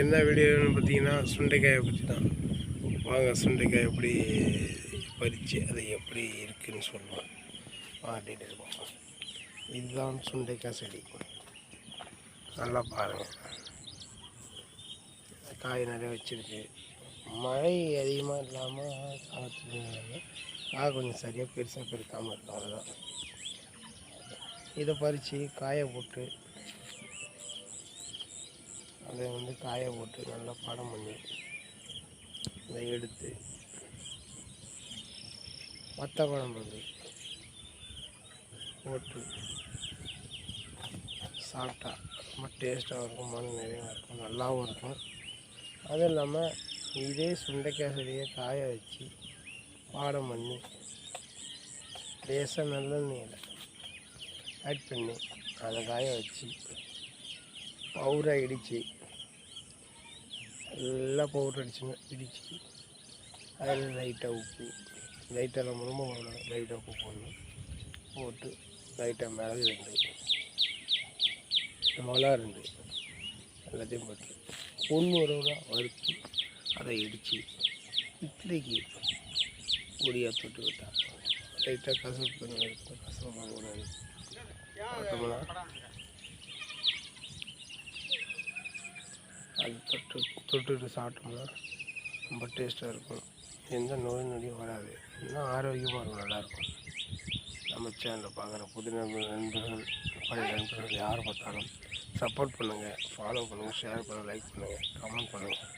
என்ன வீடியோன்னு பார்த்தீங்கன்னா சுண்டைக்காயை பற்றி தான். வாங்க சுண்டைக்காய் எப்படி பறித்து அது எப்படி இருக்குதுன்னு சொல்லுவோம். மாட்டிகிட்டு இருக்கோம் இதுதான் சுண்டைக்காய் செடி. நல்லா பாருங்கள் காய் நிறைய வச்சிருக்கு. மழை அதிகமாக இல்லாமல் காற்று காய் கொஞ்சம் சரியாக பெருசாக பெருக்காமல் இருக்கும் அதுதான் இதை பறித்து காயை போட்டு அதை வந்து காய போட்டு நல்லா படம் பண்ணி அதை எடுத்து வத்த குழம்பு போட்டு சாப்பிட்டா ரொம்ப டேஸ்ட்டாக இருக்கும் மன நிறையா இருக்கும் நல்லாவும் இருக்கும். அதுவும் இல்லாமல் இதே சுண்டைக்காய் செடியை காய வச்சு பாடம் பண்ணி லேசாக நல்லெண்ணெயில் ஆட் பண்ணி அதை காய வச்சு பவுராக இடித்து நல்லா பவுடர் அடிச்சுங்க இடித்து அதில் லைட்டாக உப்பு. லைட்டாக நம்ம ரொம்ப போடணும் லைட்டாக உப்பு போடணும். போட்டு லைட்டாக மிளகு ரெண்டு. மிளகா ரெண்டு. எல்லாத்தையும் போட்டு. ஒன்று உறவுல வறுத்து அதை இடித்து இட்லிக்கு பொடியாக தொட்டு விட்டா. லைட்டாக கசப்பு இருக்கும். கசப்பாக கூடாது பார்த்தோம்னா அது தொட்டு தொட்டுட்டு சாப்பிட்டோம்னா ரொம்ப டேஸ்ட்டாக இருக்கும். எந்த நோய் நொடியும் வராது. இன்னும் ஆரோக்கியமாக இருக்கும் நல்லாயிருக்கும். நம்ம சேனலில் பார்க்குற புது நண்பர்கள் பழைய நண்பர்கள் யார் பார்த்தாலும் சப்போர்ட் பண்ணுங்கள் ஃபாலோ பண்ணுங்கள் ஷேர் பண்ணுங்கள் லைக் பண்ணுங்கள் கமெண்ட் பண்ணுங்கள்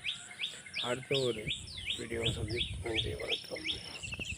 அடுத்த ஒரு வீடியோ சந்திப்பு நன்றி வணக்கம்.